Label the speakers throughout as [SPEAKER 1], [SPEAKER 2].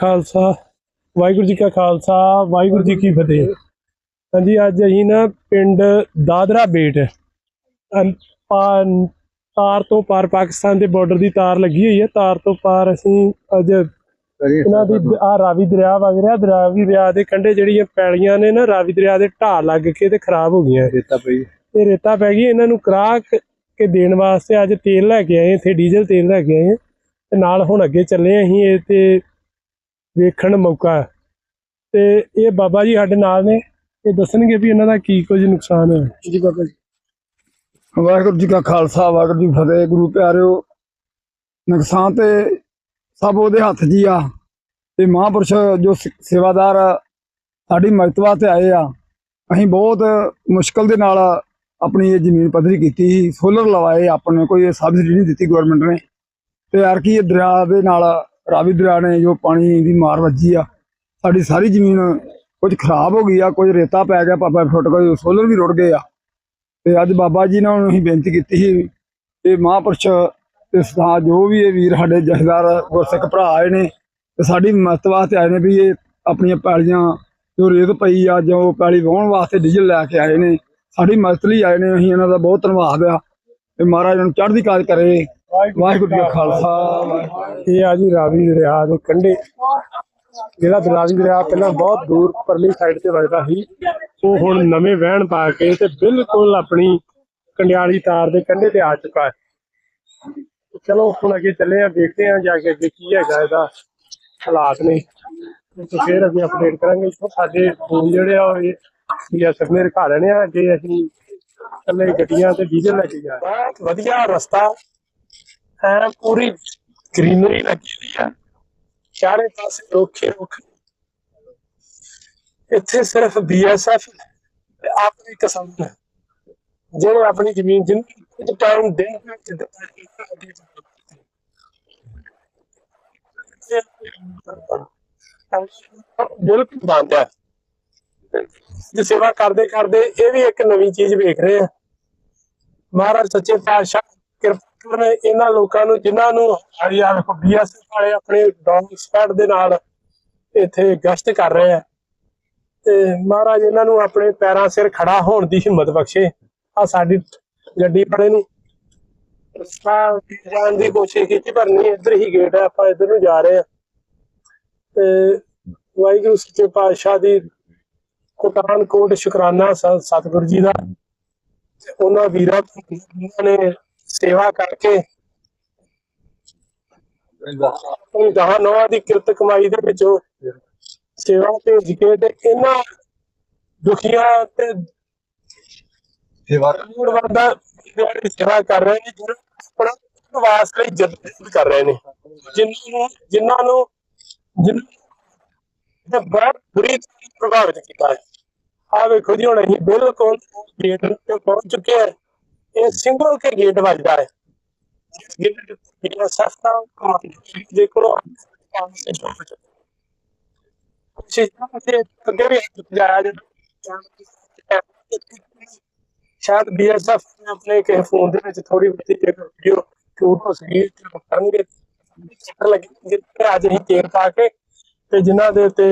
[SPEAKER 1] ਖਾਲਸਾ ਵਾਹਿਗੁਰੂ ਜੀ ਕਾ ਖਾਲਸਾ ਵਾਹਿਗੁਰੂ ਜੀ ਕੀ ਫਤਿਹ। ਹਾਂਜੀ ਅੱਜ ਅਸੀਂ ਨਾ ਪਿੰਡ ਦਾਦਰਾ ਬੇਟ ਤਾਰ ਤੋਂ ਪਾਰ ਪਾਕਿਸਤਾਨ ਦੇ ਬਾਰਡਰ ਦੀ ਤਾਰ ਲੱਗੀ ਹੋਈ ਹੈ। ਤਾਰ ਤੋਂ ਪਾਰ ਅਸੀਂ ਅੱਜ ਇਹਨਾਂ ਦੀ ਆ ਰਾਵੀ ਦਰਿਆ ਵਗ ਰਿਹਾ। ਰਾਵੀ ਦਰਿਆ ਦੇ ਕੰਢੇ ਜਿਹੜੀਆਂ ਪੈਲੀਆਂ ਨੇ ਨਾ ਰਾਵੀ ਦਰਿਆ ਦੇ ਢਾਹ ਲੱਗ ਕੇ ਤੇ ਖਰਾਬ ਹੋ ਗਈਆਂ।
[SPEAKER 2] ਰੇਤਾ ਪਈ
[SPEAKER 1] ਤੇ ਰੇਤਾ ਪੈ ਗਈ ਇਹਨਾਂ ਨੂੰ ਕਰਾ ਕ- ਦੇਣ ਵਾਸਤੇ ਅੱਜ ਤੇਲ ਲੈ ਕੇ ਆਏ ਇੱਥੇ ਡੀਜ਼ਲ ਤੇਲ ਲੈ ਕੇ ਆਏ। ਤੇ ਨਾਲ ਹੁਣ ਅੱਗੇ ਚੱਲੇ ਅਸੀਂ ਇਹ ਤੇ ਵੇਖਣ ਮੌਕਾ ਹੈ। ਤੇ ਇਹ ਬਾਬਾ ਜੀ ਸਾਡੇ ਨਾਲ ਨੇ। ਇਹ ਦੱਸਣਗੇ ਵੀ ਇਹਨਾਂ ਦਾ ਕੀ ਕੁਝ ਨੁਕਸਾਨ ਹੋਇਆ ਜੀ ਬਾਬਾ ਜੀ।
[SPEAKER 2] ਵਾਹਿਗੁਰੂ ਜੀ ਕਾ ਖਾਲਸਾ ਵਾਹਿਗੁਰੂ ਜੀ ਫਤਿਹ। ਗੁਰੂ ਪਿਆਰਿਓ ਨੁਕਸਾਨ ਤੇ ਸਭ ਉਹਦੇ ਹੱਥ ਹੀ ਆ। ਤੇ ਮਹਾਂਪੁਰਸ਼ ਜੋ ਸੇਵਾਦਾਰ ਸਾਡੀ ਮਦਦ ਤੇ ਆਏ ਆ ਅਸੀਂ ਬਹੁਤ ਮੁਸ਼ਕਲ ਦੇ ਨਾਲ ਆਪਣੀ ਇਹ ਜ਼ਮੀਨ ਪੱਧਰੀ ਕੀਤੀ ਸੀ। ਸੋਲਰ ਲਵਾਏ ਆਪਣੇ ਕੋਈ ਇਹ ਸਬਸਿਡੀ ਨਹੀਂ ਦਿੱਤੀ ਗਵਰਨਮੈਂਟ ਨੇ। ਤੇ ਯਾਰ ਕੀ ਇਹ ਦਰਿਆ ਦੇ ਨਾਲ ਰਾਵੀ ਦਰਿਆ ਨੇ ਜੋ ਪਾਣੀ ਦੀ ਮਾਰ ਵੱਜੀ ਆ, ਸਾਡੀ ਸਾਰੀ ਜ਼ਮੀਨ ਕੁਝ ਖਰਾਬ ਹੋ ਗਈ ਆ, ਕੁਝ ਰੇਤਾ ਪੈ ਗਿਆ ਪਾਪਾ ਫੁੱਟ ਗਏ, ਸੋਲਰ ਵੀ ਰੁੜ ਗਏ ਆ। ਤੇ ਅੱਜ ਬਾਬਾ ਜੀ ਨਾਲ ਅਸੀਂ ਬੇਨਤੀ ਕੀਤੀ ਸੀ ਇਹ ਮਹਾਂਪੁਰਸ਼ ਤੇ ਸਥਾ ਜੋ ਵੀ ਇਹ ਵੀਰ ਸਾਡੇ ਜਥੇਦਾਰ ਗੁਰਸਿੱਖ ਭਰਾ ਆਏ ਨੇ, ਤੇ ਸਾਡੀ ਮਦਦ ਵਾਸਤੇ ਆਏ ਨੇ ਵੀ ਇਹ ਆਪਣੀਆਂ ਪੈਲੀਆਂ ਜੋ ਰੇਤ ਪਈ ਆ ਜੋ ਪੈਲੀ ਵਾਹੁਣ ਵਾਸਤੇ ਡੀਜ਼ਲ ਲੈ ਕੇ ਆਏ ਨੇ। ਸਾਡੀ ਮਦਦ ਲਈ ਆਏ ਨੇ, ਅਸੀਂ ਇਹਨਾਂ ਦਾ ਬਹੁਤ ਧੰਨਵਾਦ ਆ। ਤੇ ਮਹਾਰਾਜ ਨੂੰ ਚੜ੍ਹਦੀ ਕਲਾ ਕਰੇ। ਵਾਹਿਗੁਰੂ ਜੀ ਕਾ ਖਾਲਸਾ
[SPEAKER 1] ਇਹ ਆ ਜੀ ਰਾਵੀ ਦਰਿਆ ਦੇ ਕੰਢੇ। ਜਿਹੜਾ ਰਾਵੀ ਦਰਿਆ ਪਹਿਲਾਂ ਬਹੁਤ ਦੂਰ ਪਰਲੀ ਸਾਈਡ ਤੇ ਵਗਦਾ ਸੀ। ਉਹ ਹੁਣ ਨਵੇਂ ਵਹਿਣ ਪਾ ਕੇ ਤੇ ਬਿਲਕੁਲ ਆਪਣੀ ਕੰਡਿਆਲੀ ਤਾਰ ਦੇ ਕੰਢੇ ਤੇ ਆ ਚੁੱਕਾ ਹੈ। ਚਲੋ ਹੁਣ ਅੱਗੇ ਚੱਲੇ ਆ ਦੇਖਦੇ ਆ ਜਾ ਕੇ ਅੱਗੇ ਕੀ ਹੈਗਾ ਇਹਦਾ ਹਾਲਾਤ ਨੇ। ਤੇ ਫਿਰ ਅਸੀਂ ਅਪਡੇਟ ਕਰਾਂਗੇ। ਸਾਡੇ ਫੋਨ ਜਿਹੜੇ ਆ ਉਹ ਬੀਐਸਐਫ ਨੇ ਰਖਾ ਲੈਣੇ ਆ। ਅੱਗੇ ਅਸੀਂ ਚੱਲੇ ਗੱਡੀਆਂ ਤੇ ਡੀਜ਼ਲ ਲੈ ਕੇ ਜਾ ਵਧੀਆ ਰਸਤਾ। ਹੈ, ਪੂਰੀ ਗ੍ਰੀਨਰੀ ਲੱਗੀ ਹੋਈ ਹੈ। ਚਾਰੇ ਪਾਸੇ ਰੁੱਖ ਹੀ ਰੁੱਖ। ਇੱਥੇ ਸਿਰਫ ਬੀਐਸਐਫ ਆਪਣੀ ਕਿਸਾਨ ਹੈ। ਜਿਹੜੇ ਆਪਣੀ ਜ਼ਮੀਨ ਜਿੰਨ ਟਾਈਮ ਦਿਨ ਵਿੱਚ ਦਿੱਤਾ ਬਿਲਕੁਲ ਬੰਦ ਹੈ। ਜੇ ਸੇਵਾ ਕਰਦੇ ਕਰਦੇ ਇਹ ਵੀ ਇੱਕ ਨਵੀਂ ਚੀਜ਼ ਵੇਖ ਰਹੇ ਆ ਮਹਾਰਾਜ ਸੱਚੇ ਪਾਤਸ਼ਾਹ ਕਿਰਪਾ ਕਰਨ ਇਹਨਾਂ ਲੋਕਾਂ ਨੂੰ, ਜਿਨ੍ਹਾਂ ਨੂੰ ਹਰੀਆ ਵੇਖੋ ਬੀਐਸਐਫ ਵਾਲੇ ਆਪਣੇ ਡੌਗ ਸਪੈਡ ਦੇ ਨਾਲ ਇੱਥੇ ਗਸ਼ਤ ਕਰ ਰਹੇ ਆ। ਤੇ ਮਹਾਰਾਜ, ਇਹਨਾਂ ਨੂੰ ਆਪਣੇ ਪੈਰਾਂ ਸਿਰ ਖੜਾ ਹੋਣ ਦੀ ਹਿੰਮਤ ਬਖਸ਼ੇ। ਆ ਸਾਡੀ ਗੱਡੀ ਪੜੇ ਨੂੰ ਰਸਤਾ ਜਾਣ ਦੀ ਕੋਸ਼ਿਸ਼ ਕੀਤੀ, ਪਰ ਨਹੀਂ, ਇੱਧਰ ਹੀ ਗੇਟ ਹੈ ਆਪਾਂ ਇੱਧਰ ਨੂੰ ਜਾ ਰਹੇ ਆ। ਤੇ ਵਾਹਿਗੁਰੂ, ਸੱਚੇ ਪਾਤਸ਼ਾਹ ਦੀ ਕੋਟਾਨ ਕੋਟ ਸ਼ੁਕਰਾਨਾ ਸਤਿਗੁਰੂ ਜੀ ਦਾ। ਤੇ ਉਹਨਾਂ ਵੀਰਾਂ ਤੋਂ ਜਿਨ੍ਹਾਂ ਨੇ ਸੇਵਾ ਕਰਕੇ। ਆਪਣੀ ਦਹਾਂ ਨੌਹਾਂ ਦੀ ਕਿਰਤ ਕਮਾਈ ਦੇ ਵਿੱਚੋਂ ਸੇਵਾ ਭੇਜ ਕੇ ਤੇ ਇਹਨਾਂ ਦੁਖੀਆਂ ਤੇ
[SPEAKER 2] ਸੇਵਾ
[SPEAKER 1] ਲੋੜਵੰਦਾਂ ਦੀ ਸੇਵਾ ਕਰ ਰਹੇ ਨੇ ਜਿਹਨਾਂ ਨੂੰ ਆਪਣਾ ਵਾਸ ਲਈ ਜਦ ਕਰ ਰਹੇ ਨੇ। ਜਿਨ੍ਹਾਂ ਨੂੰ ਜਿਨ੍ਹਾਂ ਨੂੰ ਜਿਨ੍ਹਾਂ ਬਹੁਤ ਬੁਰੀ ਤਰ੍ਹਾਂ ਪ੍ਰਭਾਵਿਤ ਕੀਤਾ ਹੈ। ਆ ਵੇਖੋ ਜੀ ਹੁਣ ਅਸੀਂ ਬਿਲਕੁਲ ਗੇਟ ਤੇ ਪਹੁੰਚ ਚੁੱਕੇ ਹਾਂ। ਇਹ ਸਿੰਗਲ ਕੇ ਗੇਟ ਵੱਜਦਾ ਹੈ ਗੇਟ ਜਿਹੜਾ ਸਸਤਾ ਕਮਾਂਡ ਦੇ ਕੋਲ ਕੋਸ਼ਿਸ਼ ਤੇ ਅੱਗੇ ਵੀ ਜਾਇਆ ਜਾਂਦਾ ਸ਼ਾਇਦ ਬੀਐਸਐਫ ਨੇ ਆਪਣੇ ਕਿਸੇ ਫੋਨ ਦੇ ਵਿੱਚ ਥੋੜੀ ਬਹੁਤੀ ਜੇ ਵੀਡੀਓ ਸ਼ੂਟ ਹੋ ਸਕੀ ਤੇ ਉਹ ਕਰਨਗੇ ਚੱਕਰ ਲੱਗੇ ਜਿੱਥੇ ਅੱਜ ਹੀ ਤੇਲ ਪਾ ਕੇ ਤੇ ਜਿਨ੍ਹਾਂ ਦੇ ਉੱਤੇ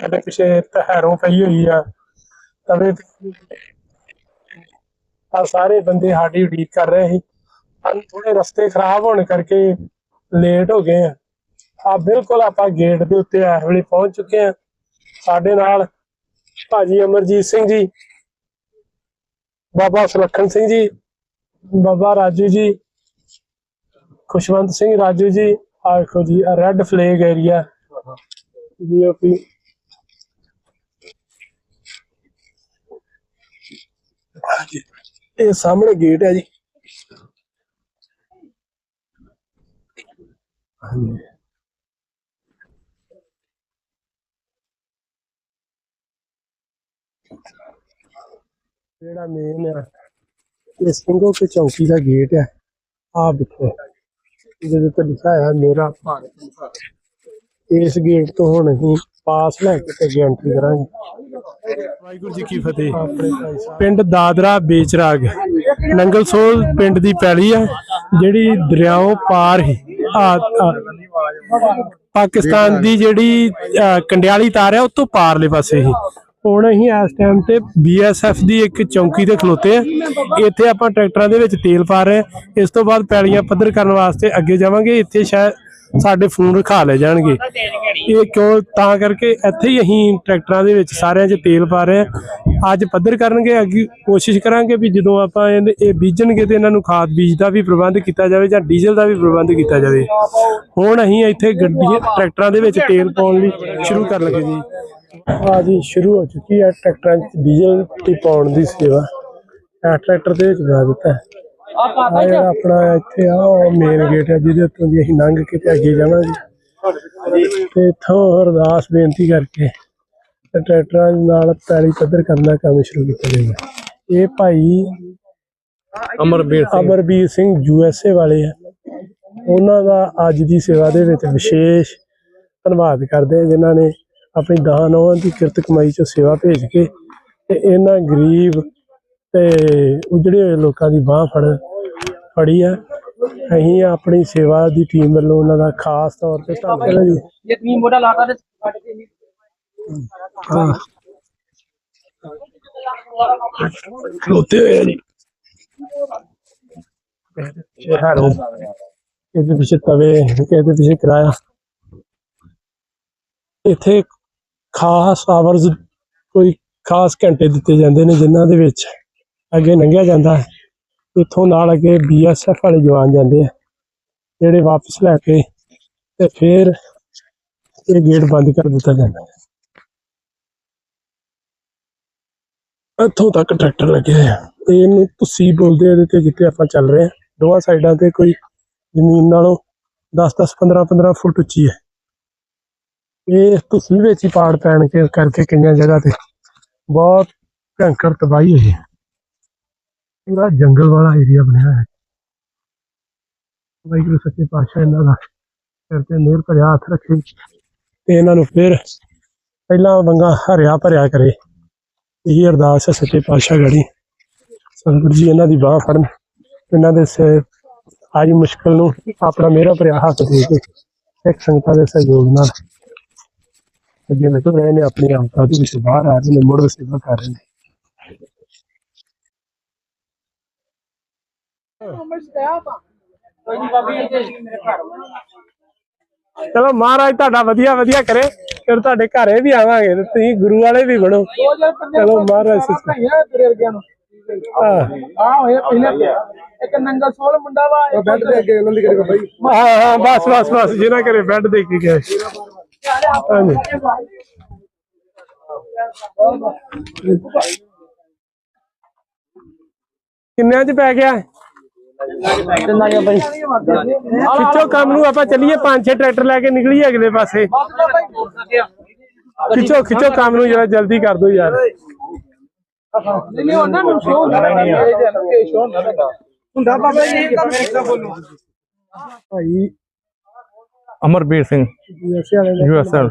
[SPEAKER 1] ਸਾਡੇ ਪਿਛੇ ਤਹਿਰੋਂ ਪਈ ਹੋਈ ਆ। ਤਵੇ ਆ ਸਾਰੇ ਬੰਦੇ ਸਾਡੀ ਉਡੀਕ ਕਰ ਰਹੇ ਸੀ। ਸਾਨੂੰ ਥੋੜੇ ਰਸਤੇ ਖਰਾਬ ਹੋਣ ਕਰਕੇ ਲੇਟ ਹੋ ਗਏ ਆ। ਆ ਬਿਲਕੁਲ ਆਪਾਂ ਗੇਟ ਦੇ ਉੱਤੇ ਇਸ ਵੇਲੇ ਪਹੁੰਚ ਚੁੱਕੇ ਆ। ਸਾਡੇ ਨਾਲ ਭਾਜੀ ਅਮਰਜੀਤ ਸਿੰਘ ਜੀ, ਬਾਬਾ ਸੁਲੱਖਣ ਸਿੰਘ ਜੀ, ਬਾਬਾ ਰਾਜੂ ਜੀ, ਖੁਸ਼ਵੰਤ ਸਿੰਘ ਰਾਜੂ ਜੀ ਆਖੋ ਜੀ ਰੈੱਡ ਫਲੇਗ ਏਰੀਆ ਜੀਓਪੀ ਇਹ ਸਾਹਮਣੇ ਗੇਟ ਹੈ ਜੀ। ਹਾਂਜੀ। ਜਿਹੜਾ ਮੇਨ ਆ, ਇਹ ਸਿੰਘੋ ਕੇ ਚੌਂਕੀ ਦਾ ਗੇਟ ਹੈ ਆ ਦੇਖੋ, ਜਿਹਦੇ ਤੇ ਲਿਖਿਆ ਹੈ ਮੇਰਾ ਭਾਰਤ। ਇਸ ਗੇਟ ਤੋਂ ਹੁਣ ਅਸੀਂ ਪਾਸ ਲੈ ਕੇ ਤੇ ਐਂਟਰੀ ਕਰਾਂਗੇ। ਵਾਹਿਗੁਰੂ ਜੀ ਕੀ ਫਤਿਹ। ਪਿੰਡ ਦਾਦਰਾ ਬੇਚਰਾਗ। ਨੰਗਲ ਸੋਲ ਪਿੰਡ ਦੀ ਪੈਲੀ ਆ ਜਿਹੜੀ ਦਰਿਆਓਂ ਪਾਰ ਹੀ ਪਾਕਿਸਤਾਨ ਦੀ ਜਿਹੜੀ ਕੰਡਿਆਲੀ ਤਾਰ ਹੈ ਉਹ ਤੋਂ ਪਾਰਲੇ ਪਾਸੇ ਹੀ। ਹੁਣ ਅਸੀਂ ਇਸ ਟਾਈਮ ਤੇ ਬੀਐਸਐਫ ਦੀ ਇੱਕ ਚੌਂਕੀ ਤੇ ਖਲੋਤੇ ਆ। ਇੱਥੇ ਆਪਾਂ ਟਰੈਕਟਰਾਂ ਦੇ ਵਿੱਚ ਤੇਲ ਪਾ ਰਹੇ ਇਸ ਤੋਂ ਬਾਅਦ ਪੈਲੀਆਂ ਪੱਧਰ ਕਰਨ ਵਾਸਤੇ ਅੱਗੇ ਜਾਵਾਂਗੇ। ਇੱਥੇ ਸ਼ਾਇਦ ਸਾਡੇ ਫੋਨ ਰਖਾ ਲੈ ਜਾਣਗੇ। ਇਹ ਕਿਉਂ? ਤਾਂ ਕਰਕੇ ਇੱਥੇ ਹੀ ਅਸੀਂ ਟਰੈਕਟਰਾਂ ਦੇ ਵਿੱਚ ਸਾਰਿਆਂ 'ਚ ਤੇਲ ਪਾ ਰਹੇ ਹਾਂ। ਅੱਜ ਪੱਧਰ ਕਰਨਗੇ ਅੱਗੇ ਕੋਸ਼ਿਸ਼ ਕਰਾਂਗੇ ਵੀ ਜਦੋਂ ਆਪਾਂ ਇਹ ਬੀਜਣਗੇ ਤੇ ਇਹਨਾਂ ਨੂੰ ਖਾਦ ਬੀਜ ਦਾ ਵੀ ਪ੍ਰਬੰਧ ਕੀਤਾ ਜਾਵੇ ਜਾਂ ਡੀਜ਼ਲ ਦਾ ਵੀ ਪ੍ਰਬੰਧ ਕੀਤਾ ਜਾਵੇ। ਹੁਣ ਅਸੀਂ ਇੱਥੇ ਗੱਡੀ ਟਰੈਕਟਰਾਂ ਦੇ ਵਿੱਚ ਤੇਲ ਪਾਉਣ ਲਈ ਸ਼ੁਰੂ ਕਰਨ ਲੱਗੇ ਜੀ। ਆ ਜੀ ਸ਼ੁਰੂ ਹੋ ਚੁੱਕੀ ਹੈ ਟਰੈਕਟਰਾਂ 'ਚ ਡੀਜ਼ਲ ਪਾਉਣ ਦੀ ਸੇਵਾ। ਟਰੈਕਟਰ ਦੇ ਵਿੱਚ ਲਾ ਦਿੱਤਾ। ਆ ਜਿਹੜਾ ਆਪਣਾ ਇੱਥੇ ਆ ਮੇਨ ਗੇਟ ਹੈ ਜਿਹਦੇ ਉੱਤੋਂ ਦੀ ਅਸੀਂ ਲੰਘ ਕੇ ਤੇ ਅੱਗੇ ਜਾਵਾਂਗੇ। ਤੇ ਇੱਥੋਂ ਅਰਦਾਸ ਬੇਨਤੀ ਕਰਕੇ ਤੇ ਟਰੈਕਟਰਾਂ ਨਾਲ ਪੈਲੀ ਪੱਧਰ ਕਰਨ ਦਾ ਕੰਮ ਸ਼ੁਰੂ ਕੀਤਾ ਜਾਏਗਾ। ਇਹ ਭਾਈ
[SPEAKER 3] ਅਮਰਬੀਰ ਸਿੰਘ।
[SPEAKER 1] ਅਮਰਬੀਰ ਸਿੰਘ ਯੂਐਸਏ ਵਾਲੇ ਆ। ਉਹਨਾਂ ਦਾ ਅੱਜ ਦੀ ਸੇਵਾ ਦੇ ਵਿੱਚ ਵਿਸ਼ੇਸ਼ ਧੰਨਵਾਦ ਕਰਦੇ ਆ ਜਿਨ੍ਹਾਂ ਨੇ ਆਪਣੀ ਦਾਨਵਾਂ ਦੀ ਕਿਰਤ ਕਮਾਈ ਚੋਂ ਸੇਵਾ ਭੇਜ ਕੇ ਤੇ ਇਹਨਾਂ ਗਰੀਬ ਤੇ ਉਜੜੇ ਹੋਏ ਲੋਕਾਂ ਦੀ ਬਾਹ ਫੜ ਫੜੀ ਹੈ ਅਸੀਂ ਆਪਣੀ ਸੇਵਾ ਦੀ ਟੀਮ ਵੱਲੋਂ ਉਹਨਾਂ ਦਾ ਖਾਸ ਤੌਰ ਤੇ ਧੰਨਵਾਦ ਜੀ
[SPEAKER 4] ਜੇ ਟੀਮ ਮੋਢਾ ਲਾਤਾ ਤੇ ਸਾਡੇ ਤੇ ਨਹੀਂ
[SPEAKER 1] ਹਾਂ ਖਲੋਤੇ ਹੋਏ ਜੀ। ਇਹਦੇ ਪਿੱਛੇ ਤਵੇ ਇਹਦੇ ਪਿੱਛੇ ਕਿਰਾਇਆ। ਇੱਥੇ ਖਾਸ ਆਵਰਸ ਕੋਈ ਖਾਸ ਘੰਟੇ ਦਿੱਤੇ ਜਾਂਦੇ ਨੇ ਜਿਨ੍ਹਾਂ ਦੇ ਵਿੱਚ ਅੱਗੇ ਲੰਘਿਆ ਜਾਂਦਾ ਹੈ। ਇੱਥੋਂ ਨਾਲ ਅੱਗੇ ਬੀਐਸਐਫ ਵਾਲੇ ਜਵਾਨ ਜਾਂਦੇ ਆ, ਜਿਹੜੇ ਵਾਪਸ ਲੈ ਕੇ ਤੇ ਫਿਰ ਇਹ ਗੇਟ ਬੰਦ ਕਰ ਦਿੱਤਾ ਜਾਂਦਾ ਹੈ। ਇੱਥੋਂ ਤੱਕ ਟਰੈਕਟਰ ਲੱਗੇ ਆ। ਇਹਨੂੰ ਤੁਸੀਂ ਬੋਲਦੇ ਆ ਤੇ ਜਿੱਥੇ ਆਪਾਂ ਚੱਲ ਰਹੇ ਆ। ਦੋਹਾਂ ਸਾਈਡਾਂ ਤੇ ਕੋਈ ਜ਼ਮੀਨ ਨਾਲੋਂ 10 10 15 15 ਫੁੱਟ ਉੱਚੀ ਹੈ। ਇਹ ਤੁਸੀਂ ਵਿੱਚ ਹੀ ਪਾੜ ਪੈਣ ਕੇ ਕਰਕੇ ਕਈਆਂ ਜਗ੍ਹਾ ਤੇ ਬਹੁਤ ਭਿਆਨਕ ਤਬਾਹੀ ਹੋਈ ਹੈ। ਪੂਰਾ ਜੰਗਲ ਵਾਲਾ ਏਰੀਆ ਬਣਿਆ ਹੈ। ਵਾਹਿਗੁਰੂ ਸੱਚੇ ਪਾਤਸ਼ਾਹ ਇਹਨਾਂ ਦਾ ਸਿਰ ਤੇ ਮਿਹਰ ਭਰਿਆ ਹੱਥ ਰੱਖੇ ਤੇ ਇਹਨਾਂ ਨੂੰ ਫਿਰ ਪਹਿਲਾਂ ਵੰਗਾ ਹਰਿਆ ਭਰਿਆ ਕਰੇ। ਇਹੀ ਅਰਦਾਸ ਹੈ ਸੱਚੇ ਪਾਤਸ਼ਾਹ ਗੜੀ। ਸਤਿਗੁਰੂ ਜੀ, ਇਹਨਾਂ ਦੀ ਬਾਹ ਫੜਨ। ਇਹਨਾਂ ਦੇ ਸਿਰ ਆਜ ਮੁਸ਼ਕਲ ਨੂੰ ਆਪਣਾ ਮੇਰਾ ਭਰਿਆ ਹੱਥ ਦੇ ਕੇ ਸਿੱਖ ਸੰਗਤਾਂ ਦੇ ਸਹਿਯੋਗ ਨਾਲ ਅੱਗੇ ਨਿਕਲ ਰਹੇ ਨੇ, ਆਪਣੀ ਆਪਦਾ ਦੇ ਵਿੱਚ ਬਾਹਰ ਆ ਰਹੇ ਨੇ, ਮੁੜ ਸੇਵਾ ਕਰ ਰਹੇ ਨੇ। ਚਲੋ ਮਹਾਰਾਜ ਤੁਹਾਡਾ ਵਧੀਆ ਵਧੀਆ ਕਰੇ। ਫਿਰ ਤੁਹਾਡੇ ਘਰੇ ਵੀ ਆਵਾਂਗੇ ਤੇ ਤੁਸੀਂ ਗੁਰੂ ਵਾਲੇ ਵੀ ਬਣੋ। ਚਲੋ ਮਹਾਰਾਜ ਸੱਚੇ
[SPEAKER 4] ਆਹ ਇਹ ਪਹਿਲੇ ਇੱਕ
[SPEAKER 2] ਨੰਗਾ ਸੋਲ ਮੁੰਡਾ ਵਾ ਬੈੱਡ ਕਰੇ
[SPEAKER 1] ਬਸ ਬਸ ਬਸ ਜਿਹਨਾਂ ਕਰੇ ਬੈੱਡ ਦੇ ਕੇ ਗਏ ਕਿੰਨਿਆਂ ਚ ਪੈ ਗਿਆ? ਕਿੰਨਾ ਕੰਮ ਨੂੰ ਆਪਾਂ ਚੱਲੀਏ ਪੰਜ ਛੇ ਟਰੈਕਟਰ ਲੈ ਕੇ ਨਿਕਲੀਏ ਅਗਲੇ ਪਾਸੇ। ਖਿੱਚੋ ਖਿੱਚੋ ਕੰਮ ਨੂੰ ਜਰਾ ਜਲਦੀ ਕਰ ਦਿਓ ਯਾਰ।
[SPEAKER 3] ਅਮਰਬੀਰ ਸਿੰਘ ਯੂਐਸਐਲ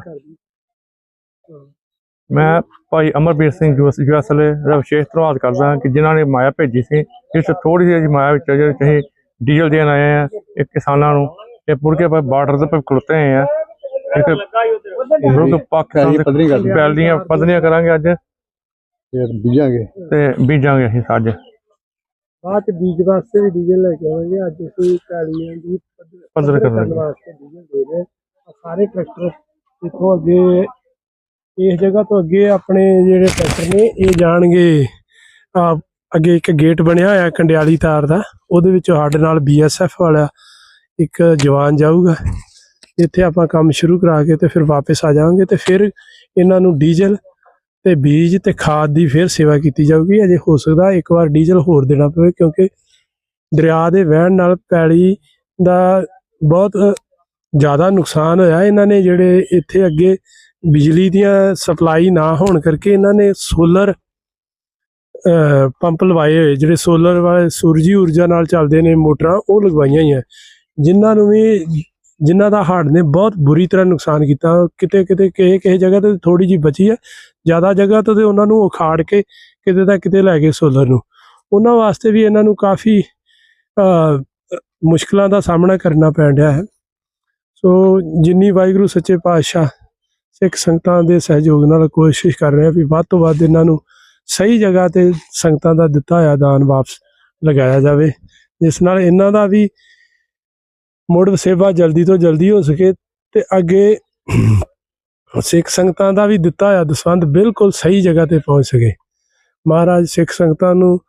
[SPEAKER 3] ਮੈਂ ਭਾਈ ਅਮਰਬੀਰ ਸਿੰਘ ਯੂਐਸ ਯੂਐਸਐਲ ਦਾ ਵਿਸ਼ੇਸ਼ ਧੰਨਵਾਦ ਕਰਦਾ ਹਾਂ ਕਿ ਜਿਨ੍ਹਾਂ ਨੇ ਮਾਇਆ ਭੇਜੀ ਸੀ ਇਸ ਥੋੜੀ ਜਿਹੀ ਮਾਇਆ ਵਿੱਚ ਜਿਹੜੇ ਅਸੀਂ ਡੀਜ਼ਲ ਦੇਣ ਆਏ ਆ ਇਹ ਕਿਸਾਨਾਂ ਨੂੰ ਤੇ ਮੁੜ ਕੇ ਆਪਾਂ ਬਾਰਡਰ ਤੇ ਆਪਾਂ ਖਲੋਤੇ ਹੋਏ ਆ ਇੱਕ ਮੁਲਕ ਪਾਕਿਸਤਾਨ ਦੇ
[SPEAKER 2] ਪੱਧਰੀ ਕਰਦੇ।
[SPEAKER 3] ਪੈਲੀਆਂ ਪੱਧਰੀਆਂ ਕਰਾਂਗੇ ਅੱਜ
[SPEAKER 2] ਫਿਰ ਬੀਜਾਂਗੇ
[SPEAKER 3] ਤੇ ਬੀਜਾਂਗੇ ਅਸੀਂ ਅੱਜ
[SPEAKER 1] ਬਾਅਦ ਚ ਬੀਜ ਵਾਸਤੇ ਵੀ ਡੀਜ਼ਲ ਲੈ ਕੇ ਆਵਾਂਗੇ ਅੱਜ ਅਸੀਂ ਕਾਲੀਆਂ ਦੀ
[SPEAKER 3] ਪੱਧਰ ਕਰਨ
[SPEAKER 1] ਵਾਸਤੇ ਡੀਜ਼ਲ ਦੇ ਰਹੇ ਹਾਂ। ਸਾਰੇ ਟਰੈਕਟਰ ਇੱਥੋਂ ਅੱਗੇ ਇਸ ਜਗ੍ਹਾ ਤੋਂ ਅੱਗੇ ਆਪਣੇ ਜਿਹੜੇ ਟਰੈਕਟਰ ਨੇ, ਇਹ ਜਾਣਗੇ ਆ ਅੱਗੇ ਇੱਕ ਗੇਟ ਬਣਿਆ ਹੋਇਆ ਕੰਡਿਆਲੀ ਤਾਰ ਦਾ, ਉਹਦੇ ਵਿੱਚ ਸਾਡੇ ਨਾਲ ਬੀਐਸਐਫ ਵਾਲਾ ਇੱਕ ਜਵਾਨ ਜਾਊਗਾ। ਇੱਥੇ ਆਪਾਂ ਕੰਮ ਸ਼ੁਰੂ ਕਰਾ ਕੇ ਤੇ ਫਿਰ ਵਾਪਸ ਆ ਜਾਵਾਂਗੇ ਤੇ ਫਿਰ ਇਹਨਾਂ ਨੂੰ ਡੀਜ਼ਲ ਤੇ ਬੀਜ ਤੇ ਖਾਦ ਦੀ ਫਿਰ ਸੇਵਾ ਕੀਤੀ ਜਾਊਗੀ। ਅਜੇ ਹੋ ਸਕਦਾ ਇੱਕ ਵਾਰ ਡੀਜ਼ਲ ਹੋਰ ਦੇਣਾ ਪਵੇ, ਕਿਉਂਕਿ ਦਰਿਆ ਦੇ ਵਹਿਣ ਨਾਲ ਪੈਲੀ ਦਾ ਬਹੁਤ ਜ਼ਿਆਦਾ ਨੁਕਸਾਨ ਹੋਇਆ। ਇਹਨਾਂ ਨੇ ਜਿਹੜੇ ਇੱਥੇ ਅੱਗੇ ਬਿਜਲੀ ਦੀਆਂ ਸਪਲਾਈ ਨਾ ਹੋਣ ਕਰਕੇ ਇਹਨਾਂ ਨੇ ਸੋਲਰ ਪੰਪ ਲਵਾਏ ਹੋਏ। ਜਿਹੜੇ ਸੋਲਰ ਵਾਲੇ ਸੂਰਜੀ ਊਰਜਾ ਨਾਲ ਚੱਲਦੇ ਨੇ ਮੋਟਰਾਂ ਉਹ ਲਗਵਾਈਆਂ ਹੀ ਆ ਜਿਨ੍ਹਾਂ ਨੂੰ ਵੀ ਜਿਨ੍ਹਾਂ ਦਾ ਹੜ੍ਹ ਨੇ ਬਹੁਤ ਬੁਰੀ ਤਰ੍ਹਾਂ ਨੁਕਸਾਨ ਕੀਤਾ। ਕਿਤੇ ਕਿਤੇ ਕਿਸੇ ਕਿਸੇ ਜਗ੍ਹਾ ਤੇ ਥੋੜੀ ਜਿਹੀ ਬਚੀ ਹੈ ਜ਼ਿਆਦਾ ਜਗ੍ਹਾ ਤੋਂ ਤੇ ਉਹਨਾਂ ਨੂੰ ਉਖਾੜ ਕੇ ਕਿਤੇ ਦਾ ਕਿਤੇ ਲੈ ਗਏ ਸੋਲਰ ਨੂੰ। ਉਹਨਾਂ ਵਾਸਤੇ ਵੀ ਇਹਨਾਂ ਨੂੰ ਕਾਫੀ ਅ, ਮੁਸ਼ਕਲਾਂ ਦਾ ਸਾਹਮਣਾ ਕਰਨਾ ਪੈ ਰਿਹਾ ਹੈ। ਸੋ ਜਿੰਨੀ ਵਾਹਿਗੁਰੂ ਸੱਚੇ ਪਾਤਸ਼ਾਹ ਸਿੱਖ ਸੰਗਤਾਂ ਦੇ ਸਹਿਯੋਗ ਨਾਲ ਕੋਸ਼ਿਸ਼ ਕਰ ਰਹੇ ਆ ਵੀ ਵੱਧ ਤੋਂ ਵੱਧ ਇਹਨਾਂ ਨੂੰ ਸਹੀ ਜਗ੍ਹਾ ਤੇ ਸੰਗਤਾਂ ਦਾ ਦਿੱਤਾ ਹੋਇਆ ਦਾਨ ਵਾਪਸ ਲਗਾਇਆ ਜਾਵੇ, ਜਿਸ ਨਾਲ ਇਹਨਾਂ ਦਾ ਵੀ ਮੁੜ ਸੇਵਾ ਜਲਦੀ ਤੋਂ ਜਲਦੀ ਹੋ ਸਕੇ ਤੇ ਅੱਗੇ ਸਿੱਖ ਸੰਗਤਾਂ ਦਾ ਵੀ ਦਿੱਤਾ ਹੋਇਆ ਦਸਵੰਧ ਬਿਲਕੁਲ ਸਹੀ ਜਗ੍ਹਾ ਤੇ ਪਹੁੰਚ ਸਕੇ। ਮਹਾਰਾਜ ਸਿੱਖ ਸੰਗਤਾਂ ਨੂੰ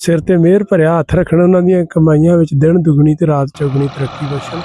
[SPEAKER 1] ਸਿਰ ਤੇ ਮਿਹਰ ਭਰਿਆ ਹੱਥ ਰੱਖਣ, ਉਹਨਾਂ ਦੀਆਂ ਕਮਾਈਆਂ ਵਿੱਚ ਦਿਨ ਦੁਗਣੀ ਤੇ ਰਾਤ ਚੌਗਣੀ ਤਰੱਕੀ ਬਖਸ਼ਣ।